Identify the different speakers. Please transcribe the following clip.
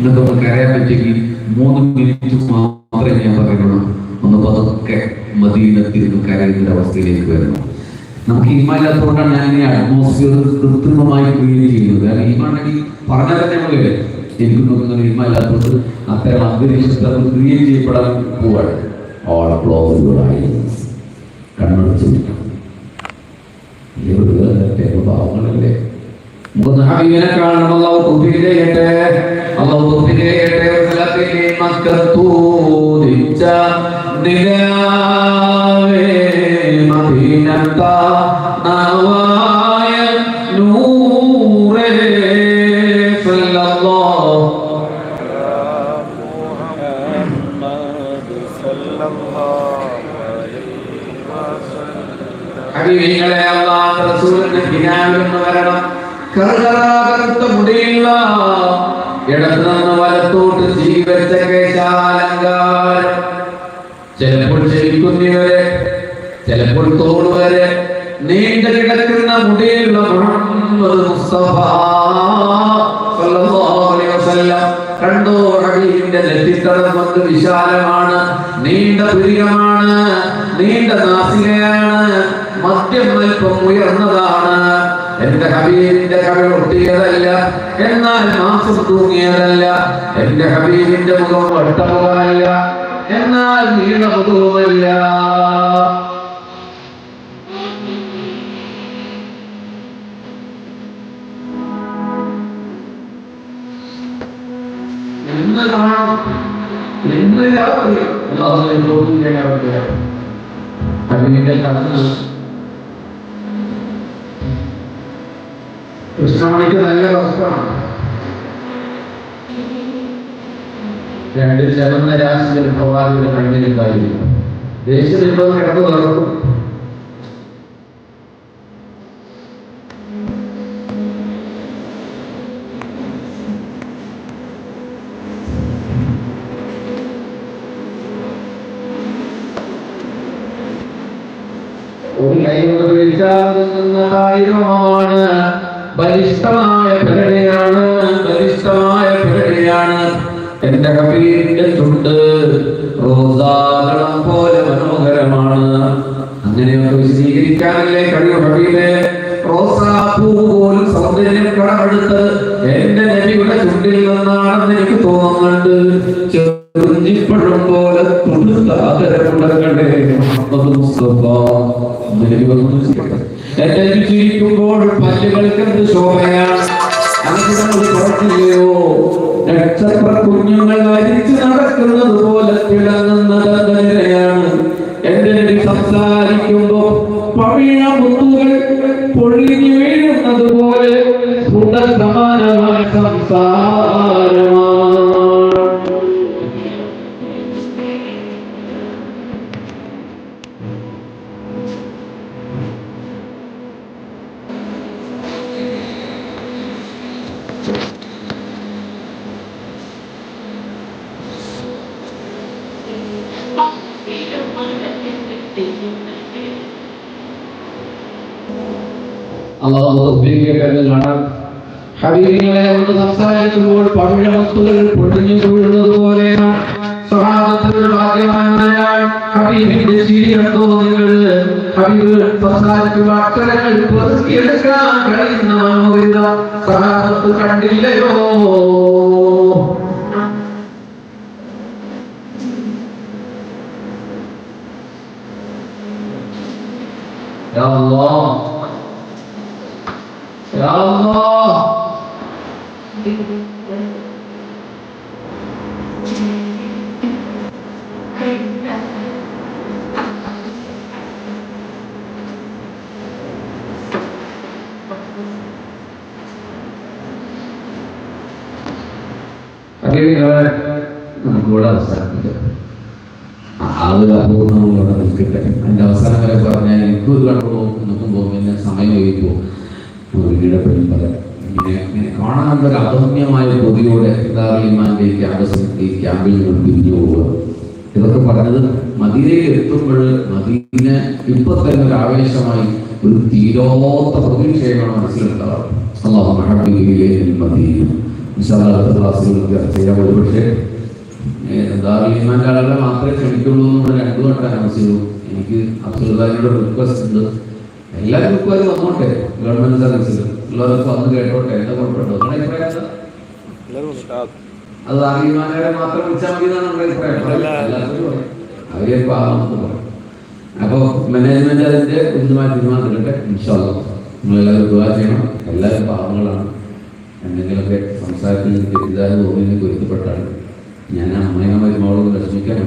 Speaker 1: ഇന്നൊക്കെ ഒന്ന് കരയാൻ പറ്റിയെങ്കിൽ മൂന്ന് മിനിറ്റ് മാത്രമേ ഞാൻ പറയുള്ളൂ ഒന്ന് പതുക്കെ മദീനത്തിരുന്ന് കരയുന്ന അവസ്ഥയിലേക്ക് വരുന്നു. നമുക്ക് ഈമാനില്ലാത്തതുകൊണ്ടാണ് ഞാൻ ഈ അറ്റ്മോസ്ഫിയർ കൃത്രിമമായി ക്രിയേറ്റ് ചെയ്യുന്നത്. കാരണം ഈമാണെങ്കിൽ പറഞ്ഞാൽ നമ്മളില്ലേ എനിക്ക് തോന്നുന്നത് ഈമാനില്ലാത്തത് അത്തരം അന്തരീക്ഷത്തെ ക്രിയേറ്റ് ചെയ്യപ്പെടാൻ പോവാണ്. ഓൾ ക്ലോസ് യുവർ കണ്ണടച്ചു പാവങ്ങളല്ലേ മുഖത്ത് മുദ്ഹാബിനെക്കാളും അള്ളാഹു തൗഫീഖ് ചെയ്യട്ടെ അള്ളാഹു തൗഫീഖ് ചെയ്യട്ടെ സലാത്തിനി മക്കത്തു ദിച്ച ദിനാവേ മദീനത്ത നവായ നൂറേ സല്ലല്ലാഹു.
Speaker 2: മുഹമ്മദ് സല്ലല്ലാഹു അലൈഹി വസല്ലം
Speaker 1: ഹബീബികളെ അള്ളാഹു റസൂലിന്റെ ദിനാവിൽ വരണം. വലത്തോട്ട് ജീവിച്ച കേശാലങ്കാരം. ചിലപ്പോൾ ചെവിക്കുന്നി വരെ ചിലപ്പോൾ തോട് വരെ നീണ്ടു കിടക്കുന്ന മുടിയുള്ള മുഹമ്മദ് മുസ്തഫ നെറ്റിത്തടം കൊണ്ട് വിശാലമാണ് നീണ്ട പുരികമാണ് നീണ്ട നാസികയാണ് മദ്യം അല്പം ഉയർന്നതാണ്. എന്റെ ഹബീബിന്റെ കവ ഒട്ടിയതല്ല എന്നാൽ മാസം തൂങ്ങിയതല്ല. എന്റെ ഹബീബിന്റെ മുഖം വട്ടമുഖമല്ല എന്നാൽ നീണ്ട മുഖവുമല്ല. എന്ന് കാണാം? എന്ന് രാത്രി? ഹബീബിന്റെ കടന്നു കൃഷ്ണമണിക്ക് നല്ല വസ്ത്രമാണ് രണ്ട് ചലന്ന രാശിയിൽ പ്രവാദിയുടെ കണ്ണിലുണ്ടായിരുന്നു ദേശത്തിപ്പോൾ കിടന്നു നടക്കും ഒരു കൈ ഉപയോഗിക്കാതെ പിടിച്ചാകുന്നതായിരമാണ് ബലിഷ്ഠമായ പ്രകടയാണ് ബലിഷ്ഠമായ പ്രകടയാണ് എന്റെ കബീരിന്റെ ചുണ്ട്. ചെറുഞ്ഞിപ്പഴം പോലെ തുടുത്ത ആദരവുള്ളവരുടെ മുഹമ്മദ് മുസ്തഫ. എന്റെ ചിരിക്കുമ്പോൾ പല്ലുകൾക്കെന്ത് ശോഭയാണ്? അനുഗ്രഹങ്ങൾ കുറച്ചില്ലയോ നക്ഷത്ര കുഞ്ഞുങ്ങൾ അരിച്ചു നടക്കുന്നത് പോലെ തിളങ്ങുന്ന ദന്തനിരയാണ് എന്റെ സംസാരിക്കുമ്പോ പവിഴ മുത്തുകൾ പൊഴിഞ്ഞു വീഴുന്നത് പോലെ സമാനമായ സംസാരമാണ്. അള്ളാഹു തൗഫീഖ് കാണാം. ഹബീബികളെ ഒന്ന് സംസാരിക്കുമ്പോൾ പവിഴമുത്തുകൾ പൊടിഞ്ഞു വീഴുന്നത് കണ്ടോ നിങ്ങൾ? കണ്ടില്ലയോ? യാ അല്ലാഹ് ഹബീബികളെ നമുക്കിവിടെ അവസാനിപ്പിക്കാം. ആ ഒരു അപൂർണം ഇവിടെ നിൽക്കട്ടെ എന്റെ അവസാനം വരെ പറഞ്ഞാൽ എനിക്കും ഇത് കണ്ടു നോക്കുമ്പോൾ പിന്നെ സമയം ഒഴിക്കുമോ വീടപ്പനും പറയാം ഇങ്ങനെ കാണാനുള്ള ഒരു അഗമ്യമായ കൊതിയോടെ ഇമാന്റെ ഈ ക്യാമ്പസിൽ ഈ ക്യാമ്പിൽ നിന്ന് പിരിഞ്ഞു പോവുക. ഇതൊക്കെ പറഞ്ഞത് മദീനയിൽ എത്തുമ്പോൾ മദീന ഇപ്പൊ തന്നെ ഒരു ആവേശമായി ഒരു തീരോത്ത പ്രതീക്ഷയാണ് മനസ്സിലുണ്ടാവുക. അള്ളാഹു മഹബീലിലെ മദീന. അടുത്ത ക്ലാസ്സുകളിൽ ചർച്ച ചെയ്യാൻ ഒരു പക്ഷേ ദാറുലിമാന്റെ ആളുകളെ മാത്രമേ ക്ഷണിക്കുള്ളൂ എന്നുള്ള രണ്ടു വട്ടം ചെയ്തു എനിക്ക് അബ്ദുൽദാനോട് റിക്വസ്റ്റ് ഉണ്ട്. എല്ലാ ഗ്രൂപ്പുകാരും വന്നോട്ടെ. ഗവൺമെന്റ് സർവീസിൽ ഉള്ളവർക്ക് വന്ന് കേട്ടോട്ടെ. എന്താ നിങ്ങളുടെ അഭിപ്രായം.
Speaker 2: ആ,
Speaker 1: അത് ദാറുലിമാനെ മാത്രം വിളിച്ചാൽ മതി എന്നാണ് നമ്മുടെ അഭിപ്രായം. അവരെ പാവമെന്ന് പറയും. അപ്പോൾ മാനേജ്മെന്റ് അതിന്റെ ഉചിതമായ തീരുമാനം എടുക്കട്ടെ ഇൻഷാല്ല നിങ്ങളെല്ലാവരും ദുവാ ചെയ്യണം. എല്ലാവരും പാവങ്ങളാണ്. എന്തെങ്കിലുമൊക്കെ സംസാരത്തിൽ തെറ്റിദ്ധാരണ തോന്നി പൊരുത്തപ്പെട്ടാണ് ഞാൻ അമ്മയും മരുമകളും വിഷമിക്കാൻ